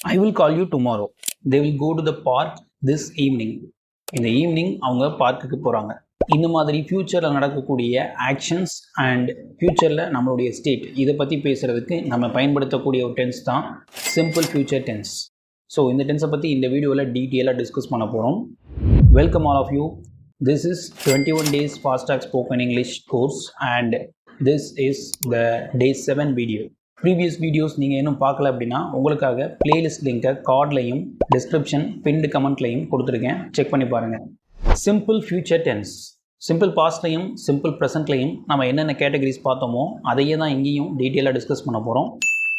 I will call you tomorrow they will go to the park this evening இந்த evening அவங்க பார்க்குக்கு போகிறாங்க இந்த மாதிரி ஃப்யூச்சரில் நடக்கக்கூடிய ஆக்ஷன்ஸ் அண்ட் ஃப்யூச்சரில் நம்மளுடைய ஸ்டேட் இதை பற்றி பேசுகிறதுக்கு நம்ம பயன்படுத்தக்கூடிய ஒரு டென்ஸ் தான் சிம்பிள் ஃப்யூச்சர் டென்ஸ் ஸோ இந்த டென்ஸை பற்றி இந்த வீடியோவில் டீட்டெயிலாக டிஸ்கஸ் பண்ண போகிறோம் welcome all of you this is twenty one days FASTag spoken English course and this is the day seven video previous videos நீங்கள் இன்னும் பார்க்கல அப்படின்னா உங்களுக்காக பிளேலிஸ்ட் லிங்கை கார்ட்லையும் டிஸ்கிரிப்ஷன் பின்டு கமெண்ட்லையும் கொடுத்துருக்கேன். செக் பண்ணி பாருங்கள் சிம்பிள் ஃபியூச்சர் டென்ஸ் சிம்பிள் பாஸ்ட்லையும் சிம்பிள் ப்ரெசென்ட்லையும் நம்ம என்னென்ன கேட்டகரிஸ் பார்த்தோமோ அதையே தான் இங்கேயும் டீட்டெயிலாக டிஸ்கஸ் பண்ண போகிறோம்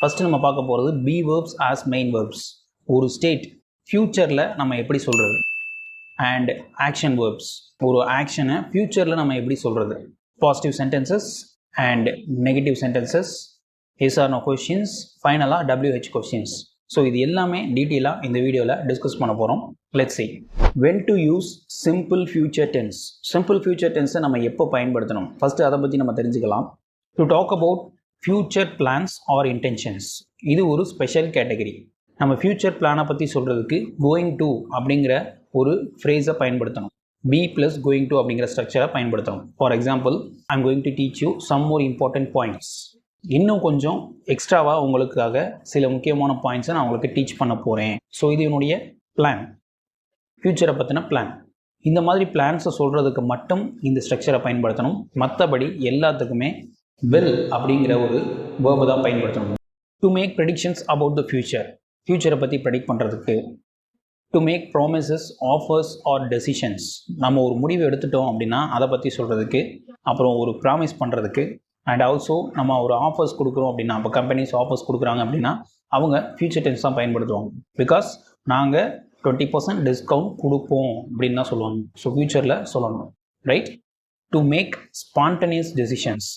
ஃபஸ்ட்டு நம்ம பார்க்க போகிறது be verbs as main verbs ஒரு ஸ்டேட் ஃப்யூச்சரில் நம்ம எப்படி சொல்கிறது அண்ட் ஆக்ஷன் வேர்ப்ஸ் ஒரு ஆக்ஷனை ஃப்யூச்சரில் நம்ம எப்படி சொல்கிறது positive sentences and negative sentences yes or no questions ஃபைனலாக டபிள்யூஹெச் கொஷின்ஸ் ஸோ இது எல்லாமே டீட்டெயிலாக இந்த வீடியோவில் டிஸ்கஸ் பண்ண போகிறோம் let's see when to use simple future tense simple future டென்ஸை நம்ம எப்போ பயன்படுத்தணும்? ஃபஸ்ட்டு அதை பற்றி நம்ம தெரிஞ்சுக்கலாம். To talk about future plans or intentions இது ஒரு ஸ்பெஷல் கேட்டகரி நம்ம ஃப்யூச்சர் பிளானை பற்றி சொல்கிறதுக்கு கோயிங் டு அப்படிங்கிற ஒரு ஃப்ரேஸை பயன்படுத்தணும். பி ப்ளஸ் கோயிங் டு அப்படிங்கிற ஸ்ட்ரக்சரை பயன்படுத்தணும். For example I'm going to teach you some more important points இன்னும் கொஞ்சம் எக்ஸ்ட்ராவாக உங்களுக்காக சில முக்கியமான பாயிண்ட்ஸை நான் உங்களுக்கு டீச் பண்ண போகிறேன் ஸோ இது என்னுடைய பிளான் ஃப்யூச்சரை பற்றின பிளான் இந்த மாதிரி பிளான்ஸை சொல்கிறதுக்கு மட்டும் இந்த ஸ்ட்ரக்சரை பயன்படுத்தணும். மற்றபடி எல்லாத்துக்குமே வெல் அப்படிங்கிற ஒரு வேர்பை தான் பயன்படுத்தணும். To make predictions about the future ஃப்யூச்சரை பற்றி ப்ரெடிக்ட் பண்ணுறதுக்கு to make promises offers or decisions நம்ம ஒரு முடிவு எடுத்துட்டோம் அப்படின்னா அதை பற்றி சொல்கிறதுக்கு அப்புறம் ஒரு ப்ராமிஸ் பண்ணுறதுக்கு அண்ட் ஆல்சோ நம்ம ஒரு ஆஃபர்ஸ் கொடுக்குறோம் அப்படின்னா இப்போ கம்பெனிஸ் ஆஃபர்ஸ் கொடுக்குறாங்க அப்படின்னா அவங்க ஃபியூச்சர் டென்ஸ் தான் பயன்படுத்துவாங்க. பிகாஸ் நாங்கள் டுவெண்ட்டி பர்சன்ட் டிஸ்கவுண்ட் கொடுப்போம் அப்படின்னு தான் சொல்லுவாங்க. ஸோ ஃப்யூச்சரில் சொல்லணும். Right to make spontaneous decisions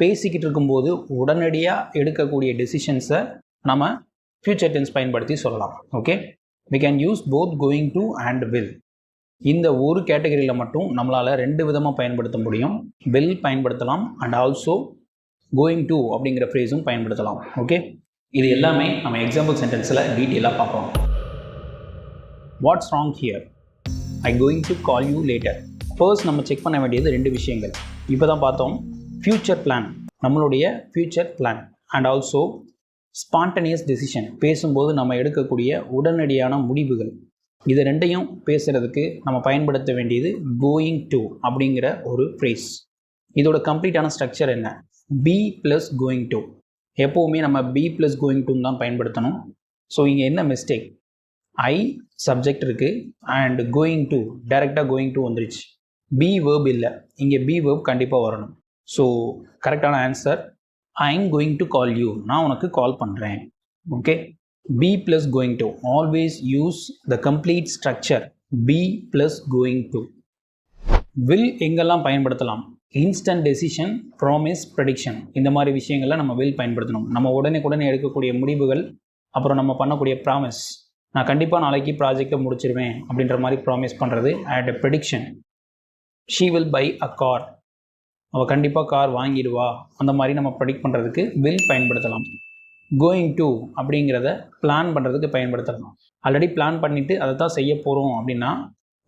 பேசிக்கிட்டு இருக்கும்போது உடனடியாக எடுக்கக்கூடிய டெசிஷன்ஸை நம்ம ஃபியூச்சர் டென்ஸ் பயன்படுத்தி சொல்லலாம். Okay we can use both going to and will இந்த ஒரு கேட்டகரியில் மட்டும் நம்மளால் ரெண்டு விதமாக பயன்படுத்த முடியும். வில் பயன்படுத்தலாம் அண்ட் ஆல்சோ கோயிங் டு அப்படிங்கிற ஃப்ரேஸும் பயன்படுத்தலாம். ஓகே இது எல்லாமே நம்ம எக்ஸாம்பிள் சென்டென்ஸில் டீட்டெயிலாக பார்ப்போம். What's wrong here I going to call you later first நம்ம செக் பண்ண வேண்டியது ரெண்டு விஷயங்கள். இப்போ தான் பார்த்தோம். ஃப்யூச்சர் பிளான் நம்மளுடைய future plan and also spontaneous decision பேசும்போது நம்ம எடுக்கக்கூடிய உடனடியான முடிவுகள். இது ரெண்டையும் பேசுகிறதுக்கு நம்ம பயன்படுத்த வேண்டியது கோயிங் டு அப்படிங்கிற ஒரு ஃப்ரேஸ் இதோட கம்ப்ளீட்டான ஸ்ட்ரக்சர் என்ன? பி ப்ளஸ் கோயிங் டு எப்போவுமே நம்ம பி ப்ளஸ் கோயிங் டூன்னு தான் பயன்படுத்தணும். ஸோ இங்கே என்ன மிஸ்டேக் ஐ சப்ஜெக்ட் இருக்குது அண்ட் கோயிங் டு டைரெக்டாக கோயிங் டு வந்துருச்சு. பி வேர்ப் இல்லை. இங்கே பி வேர்ப் கண்டிப்பாக வரணும். ஸோ கரெக்டான answer I am going to call you நான் உனக்கு கால் பண்ணுறேன் okay be plus going to always use the complete structure be plus going to will எங்கெல்லாம் பயன்படுத்தலாம்? இன்ஸ்டன்ட் டெசிஷன் ப்ராமிஸ் ப்ரெடிக்ஷன் இந்த மாதிரி விஷயங்களை நம்ம வில் பயன்படுத்தணும். நம்ம உடனே உடனே எடுக்கக்கூடிய முடிவுகள் அப்புறம் நம்ம பண்ணக்கூடிய ப்ராமிஸ் நான் கண்டிப்பாக நாளைக்கு ப்ராஜெக்டை முடிச்சிருவேன் அப்படின்ற மாதிரி ப்ராமிஸ் பண்ணுறது and prediction she will buy a car அவள் கண்டிப்பாக கார் வாங்கிடுவா. அந்த மாதிரி நம்ம ப்ரெடிக்ட் பண்ணுறதுக்கு வில் பயன்படுத்தலாம். கோயிங் டு அப்படிங்கிறத பிளான் பண்ணுறதுக்கு பயன்படுத்தலாம். ஆல்ரெடி பிளான் பண்ணிவிட்டு அதை தான் செய்ய போகிறோம் அப்படின்னா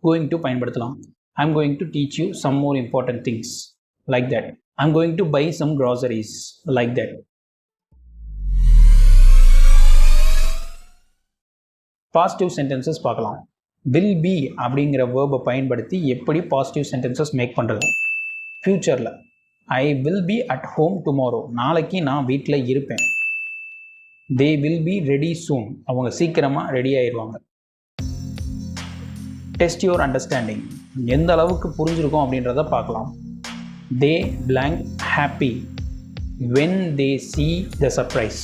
கோயிங் டு பயன்படுத்தலாம். I am going to teach you some more important things like that I am going to buy some groceries like that positive sentences பார்க்கலாம். வில் பி அப்படிங்கிற வேர்பை பயன்படுத்தி எப்படி பாசிட்டிவ் சென்டென்சஸ் மேக் பண்ணுறது ஃப்யூச்சரில் I will be at home tomorrow நாளைக்கு நான் வீட்டில் இருப்பேன். They will be ready soon அவங்க சீக்கிரமாக ரெடி ஆயிடுவாங்க டெஸ்ட் யுவர் அண்டர்ஸ்டாண்டிங் எந்த அளவுக்கு புரிஞ்சிருக்கோம் அப்படின்றத பார்க்கலாம். They blank happy when they see the surprise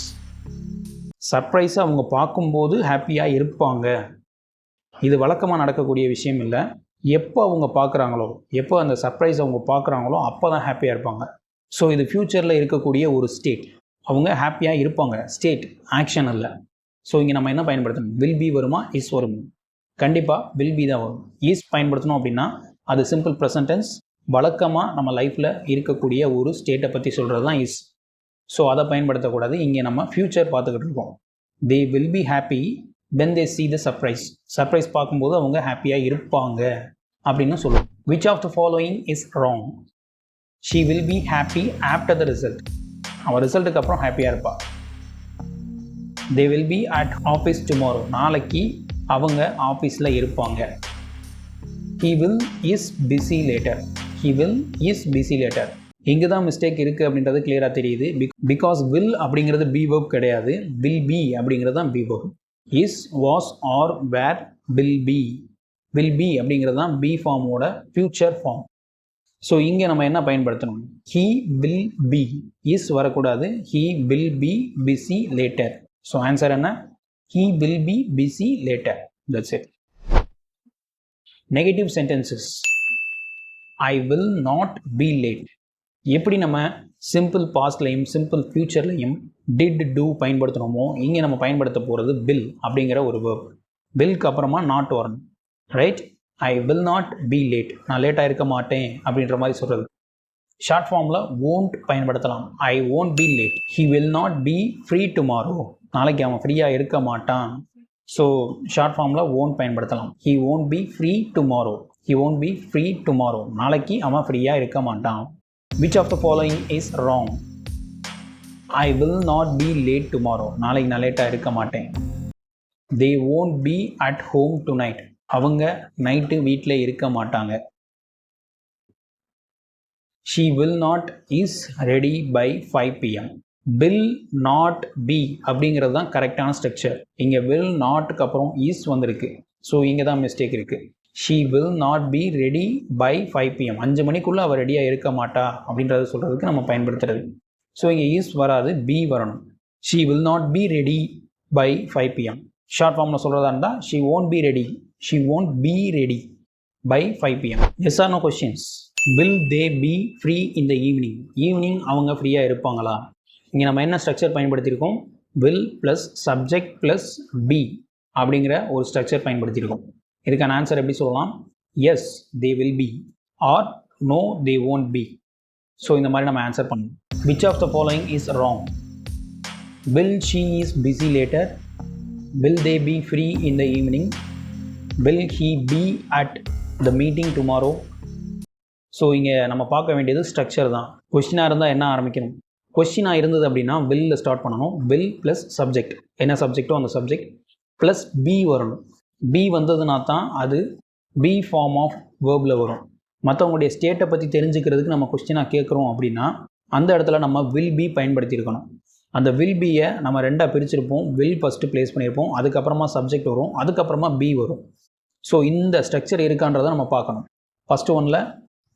சர்ப்ரைஸை அவங்க பார்க்கும்போது ஹாப்பியாக இருப்பாங்க. இது வழக்கமாக நடக்கக்கூடிய விஷயம் இல்லை. எப்போ அவங்க பார்க்குறாங்களோ எப்போ அந்த சர்ப்ரைஸ் அவங்க பார்க்குறாங்களோ அப்போ தான் ஹாப்பியாக இருப்பாங்க. ஸோ இது ஃப்யூச்சரில் இருக்கக்கூடிய ஒரு ஸ்டேட் அவங்க ஹாப்பியாக இருப்பாங்க. ஸ்டேட் ஆக்ஷன் இல்லை ஸோ இங்கே நம்ம என்ன பயன்படுத்தணும்? வில் பி வருமா? இஸ் வருமா? கண்டிப்பாக வில் பி தான் வரும். இஸ் பயன்படுத்தணும் அப்படின்னா அது சிம்பிள் ப்ரெசன்டென்ஸ் வழக்கமாக நம்ம லைஃப்பில் இருக்கக்கூடிய ஒரு ஸ்டேட்டை பற்றி சொல்கிறது தான் இஸ் ஸோ அதை பயன்படுத்தக்கூடாது. இங்கே நம்ம ஃப்யூச்சர் பார்த்துக்கிட்டு இருக்கோம். They will be happy then they see the surprise surprise பார்க்கும்போது அவங்க ஹாப்பியாக இருப்பாங்க அப்படின்னு சொல்லுவோம். Which of the following is wrong she will be happy after the result அவன் ரிசல்ட்டுக்கு அப்புறம் ஹாப்பியாக இருப்பாள் they will be at office tomorrow நாளைக்கு அவங்க ஆஃபீஸில் இருப்பாங்க. He will is busy later he will is busy later இங்கே தான் மிஸ்டேக் இருக்குது அப்படின்றது கிளியராக தெரியுது. பிகாஸ் வில் அப்படிங்கிறது பி verb கிடையாது. வில் பி அப்படிங்கிறது தான் be verb. Is was are were will be will be அப்படிங்கிறது தான் பி ஃபார்மோட ஃப்யூச்சர் ஃபார்ம் ஸோ இங்கே நம்ம என்ன பயன்படுத்தணும்? ஹீ வில் பி இஸ் வரக்கூடாது. He will be busy later so answer என்ன? He will be busy later that's it negative sentences I will not be late எப்படி நம்ம சிம்பிள் பாஸ்ட்லையும் சிம்பிள் ஃப்யூச்சர்லையும் டிட் டூ பயன்படுத்தணுமோ இங்கே நம்ம பயன்படுத்த போகிறது பில் அப்படிங்கிற ஒரு வேர்ப் பில்க்கு அப்புறமா நாட் வரணும். Right I will not be late நான் லேட்டாக இருக்க மாட்டேன் அப்படின்ற மாதிரி சொல்கிறது ஷார்ட் ஃபார்மில் ஓன்ட் பயன்படுத்தலாம். I won't be late he will not be free tomorrow நாளைக்கு அவன் ஃப்ரீயாக இருக்க மாட்டான். ஸோ ஷார்ட் ஃபார்மில் ஓன் பயன்படுத்தலாம். He won't be free tomorrow he won't be free tomorrow நாளைக்கு அவன் ஃப்ரீயாக இருக்க மாட்டான். Which of the following is wrong I will not be late tomorrow நாளைக்கு நான் லேட்டாக இருக்க மாட்டேன். They won't be at home tonight அவங்க நைட்டு வீட்டில் இருக்க மாட்டாங்க. She will not is ready by five PM will not be அப்படிங்கிறது தான் கரெக்டான ஸ்ட்ரக்சர் இங்கே வில் நாட்டுக்கு அப்புறம் இஸ் வந்திருக்கு. ஸோ இங்கே தான் மிஸ்டேக் இருக்குது she will not be ready by five PM அஞ்சு மணிக்குள்ளே அவள் ரெடியாக இருக்க மாட்டா அப்படின்றத சொல்கிறதுக்கு நம்ம பயன்படுத்துறது. ஸோ இங்கே இஸ் வராது பி வரணும். She will not be ready by five PM short ஃபார்மில் சொல்கிறதா இருந்தால் she won't be ready she won't be ready by five PM yes or no questions will they be free இந்த evening evening அவங்க ஃப்ரீயாக இருப்பாங்களா? இங்கே நம்ம என்ன structure பயன்படுத்தியிருக்கோம்? Will plus subject plus be அப்படிங்கிற ஒரு ஸ்ட்ரக்சர் பயன்படுத்தியிருக்கோம். இதுக்கான ஆன்சர் எப்படி சொல்லலாம்? Yes they will be or no they won't be so இந்த மாதிரி நம்ம ஆன்சர் பண்ணணும். Which of the following is wrong will she is busy later will they be free in the evening will he be at the meeting tomorrow so இங்கே நம்ம பார்க்க வேண்டியது structure தான். கொஸ்டினாக இருந்தால் என்ன ஆரம்பிக்கணும்? கொஷினாக இருந்தது அப்படின்னா வில்ல ஸ்டார்ட் பண்ணணும். வில் ப்ளஸ் சப்ஜெக்ட் என்ன சப்ஜெக்டோ அந்த சப்ஜெக்ட் ப்ளஸ் பி வரணும். பி வந்ததுனா தான் அது பி ஃபார்ம் ஆஃப் வேர்பில் வரும். மற்றவங்களுடைய ஸ்டேட்டை பற்றி தெரிஞ்சுக்கிறதுக்கு நம்ம கொஸ்டினாக கேட்குறோம் அப்படின்னா அந்த இடத்துல நம்ம வில் பி பயன்படுத்தியிருக்கணும். அந்த வில் பியை நம்ம ரெண்டாக பிரிச்சிருப்போம். வில் ஃபஸ்ட்டு ப்ளேஸ் பண்ணியிருப்போம். அதுக்கப்புறமா சப்ஜெக்ட் வரும். அதுக்கப்புறமா பி வரும். ஸோ இந்த ஸ்ட்ரக்சர் இருக்கான்றதை நம்ம பார்க்கணும். ஃபஸ்ட்டு ஒன்றில்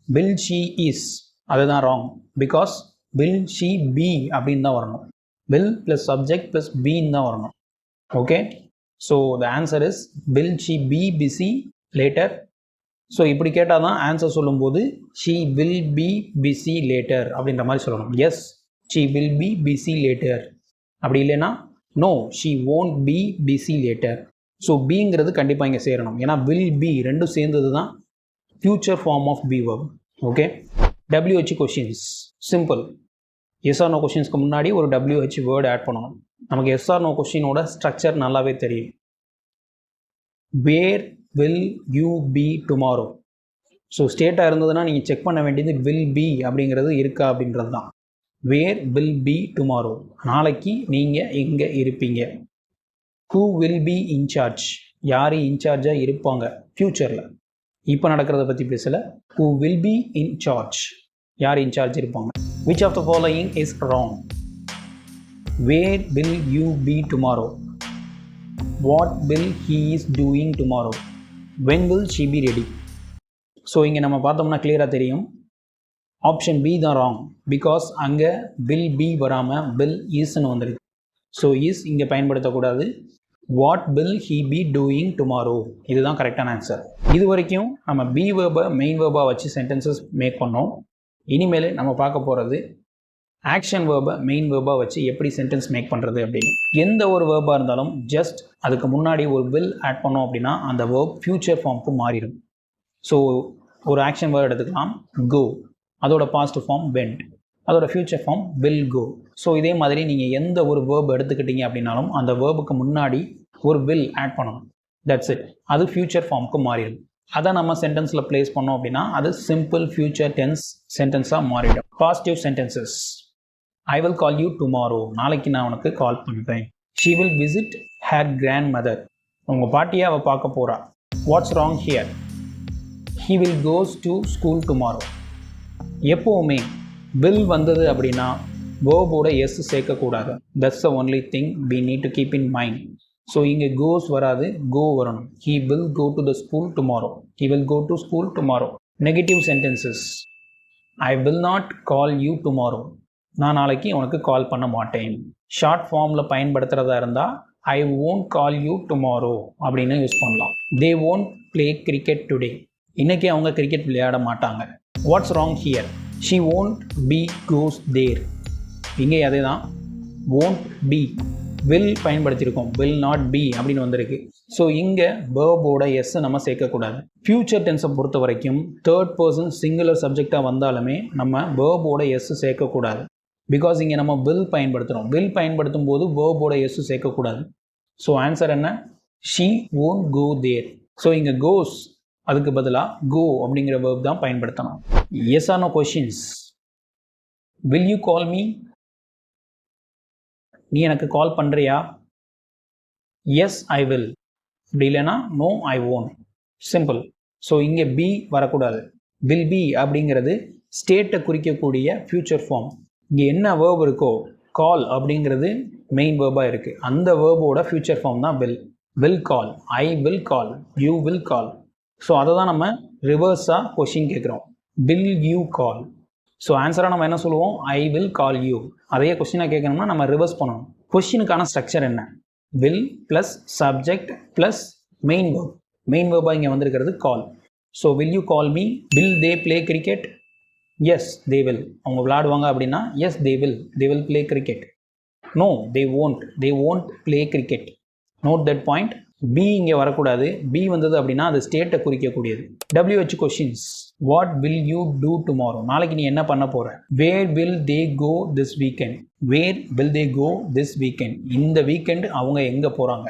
வில் ஷீ இஸ் அதுதான் wrong because will she be அப்படின்னு தான் வரணும். வில் ப்ளஸ் சப்ஜெக்ட் ப்ளஸ் பின்னு தான் வரணும். Okay so the answer is will she be busy later so இப்படி கேட்டால் தான் ஆன்சர் சொல்லும்போது she will be busy later அப்படின்ற மாதிரி சொல்லணும். Yes she will be busy later அப்படி இல்லைன்னா no she won't be busy later so பிங்கிறது கண்டிப்பாக இங்கே சேரணும். ஏன்னா வில் பி ரெண்டும் சேர்ந்தது தான் future form of be verb okay WH questions simple yes or no கொஷின்ஸ்க்கு முன்னாடி ஒரு டபிள்யூஹெச் வேர்டு ஆட் பண்ணணும். நமக்கு எஸ்ஆர் நோ கொஷினோட ஸ்ட்ரக்சர் நல்லாவே தெரியும். Where will you be tomorrow so ஸ்டேட்டாக இருந்ததுன்னா நீங்கள் செக் பண்ண வேண்டியது வில் பி அப்படிங்கிறது இருக்கா அப்படின்றது தான் வேர் வில் பி டுமாரோ நாளைக்கு நீங்கள் எங்கே இருப்பீங்க. ஹூ வில் பி இன்சார்ஜ் யார் இன்சார்ஜாக இருப்பாங்க? ஃப்யூச்சரில் இப்போ நடக்கிறத பற்றி பேசலை. Who will be in charge யார் இன்சார்ஜ் இருப்பாங்க? Which of the following is wrong where will you be tomorrow what will he is doing tomorrow when will she be ready so இங்கே நம்ம பார்த்தோம்னா கிளியராக தெரியும். ஆப்ஷன் பி தான் wrong because அங்கே will be வராமல் வில் ஈஸ்ன்னு வந்துருக்கு. ஸோ இஸ் இங்கே பயன்படுத்தக்கூடாது. What will he be doing tomorrow இதுதான் கரெக்டான ஆன்சர் இது வரைக்கும் நம்ம பி வேர்பை மெயின் வேர்பாக வச்சு சென்டென்சஸ் மேக் பண்ணோம். இனிமேல் நம்ம பார்க்க போகிறது ஆக்ஷன் வேர்பை மெயின் வேர்பாக வச்சு எப்படி சென்டென்ஸ் மேக் பண்ணுறது அப்படின்னு. எந்த ஒரு வேர்பாக இருந்தாலும் ஜஸ்ட் அதுக்கு முன்னாடி ஒரு வில் ஆட் பண்ணோம் அப்படின்னா அந்த வேர்ப் ஃப்யூச்சர் ஃபார்முக்கு மாறிடும். ஸோ ஒரு ஆக்ஷன் வேர்ட் எடுத்துக்கலாம். கோ அதோட பாஸ்ட் ஃபார்ம் வெண்ட் அதோட future form will go so இதே மாதிரி நீங்கள் எந்த ஒரு வேர்ப் எடுத்துக்கிட்டீங்க அப்படின்னாலும் அந்த வேர்புக்கு முன்னாடி ஒரு வில் ஆட் பண்ணணும். தட்ஸ் இட் அது ஃபியூச்சர் ஃபார்முக்கு மாறிடும். அதை நம்ம சென்டென்ஸில் ப்ளேஸ் பண்ணோம் அப்படின்னா அது சிம்பிள் ஃபியூச்சர் டென்ஸ் சென்டென்ஸாக மாறிடும். Positive sentences I will call you tomorrow நாளைக்கு நான் உனக்கு கால் பண்ணுறேன் she will visit her grandmother உங்கள் பாட்டியை அவள் பார்க்க போகிறா what's wrong here he will goes to school tomorrow எப்போவுமே வில் வந்தது அப்படின்னா கோபோட எஸ் சேர்க்கக்கூடாது. That's a only thing we need to keep in mind so இங்கே கோஸ் வராது கோ வரணும். He will go to the school tomorrow he will go to school tomorrow negative sentences I will not call you tomorrow நான் நாளைக்கு உனக்கு கால் பண்ண மாட்டேன். Short ஃபார்மில் பயன்படுத்துகிறதா இருந்தால் I won't call you tomorrow அப்படின்னு யூஸ் பண்ணலாம். They won't play cricket today இன்றைக்கி அவங்க கிரிக்கெட் விளையாட மாட்டாங்க. What's wrong here she won't be goes there இங்கே அதே தான் ஓன்ட் பி வில் பயன்படுத்தியிருக்கோம். வில் நாட் பி அப்படின்னு வந்திருக்கு. ஸோ இங்கே பேர்போட எஸ் நம்ம சேர்க்கக்கூடாது. ஃப்யூச்சர் டென்ஸை பொறுத்த வரைக்கும் தேர்ட் பர்சன் சிங்குலர் சப்ஜெக்டாக வந்தாலுமே நம்ம பேர்போட எஸ் சேர்க்கக்கூடாது. பிகாஸ் இங்கே நம்ம வில் பயன்படுத்துகிறோம் வில் பயன்படுத்தும் போது பேர்போட எஸ் சேர்க்கக்கூடாது. ஸோ ஆன்சர் என்ன? She won't go there so இங்கே கோஸ் அதுக்கு பதிலாக கோ அப்படிங்கிற வேர்ப் தான் பயன்படுத்தணும். Yes or no questions will you call me நீ எனக்கு கால் பண்ணுறியா எஸ் ஐ வில் அப்படி இல்லைன்னா no I won't simple so இங்கே பி வரக்கூடாது. வில் பி அப்படிங்கிறது ஸ்டேட்டை குறிக்கக்கூடிய ஃப்யூச்சர் ஃபார்ம் இங்கே என்ன வேர்ப் இருக்கோ கால் அப்படிங்கிறது மெயின் வேர்பாக இருக்குது அந்த வேர்போட ஃப்யூச்சர் ஃபார்ம் தான் will will call I will call you will call so அதை தான் நம்ம ரிவர்ஸாக கொஷின் கேட்குறோம். வில் யூ கால் ஸோ ஆன்சராக நம்ம என்ன சொல்லுவோம்? ஐ வில் கால் யூ அதையே கொஸ்டினாக கேட்கணும்னா நம்ம ரிவர்ஸ் பண்ணணும். கொஷினுக்கான ஸ்ட்ரக்சர் என்ன? Will plus subject plus main verb main வேர்பாக இங்கே வந்திருக்கிறது call so will you call me will they play cricket yes they will அவங்க விளாடுவாங்க அப்படின்னா yes they will they will play cricket no they won't they won't play cricket note that point be இங்கே வரக்கூடாது. Be வந்தது அப்படின்னா அது ஸ்டேட்டை குறிக்கக்கூடியது. WH questions what will you do tomorrow நாளைக்கு நீ என்ன பண்ண போகிற where will they go this weekend where will they go this weekend இந்த வீக்கெண்ட் அவங்க எங்கே போகிறாங்க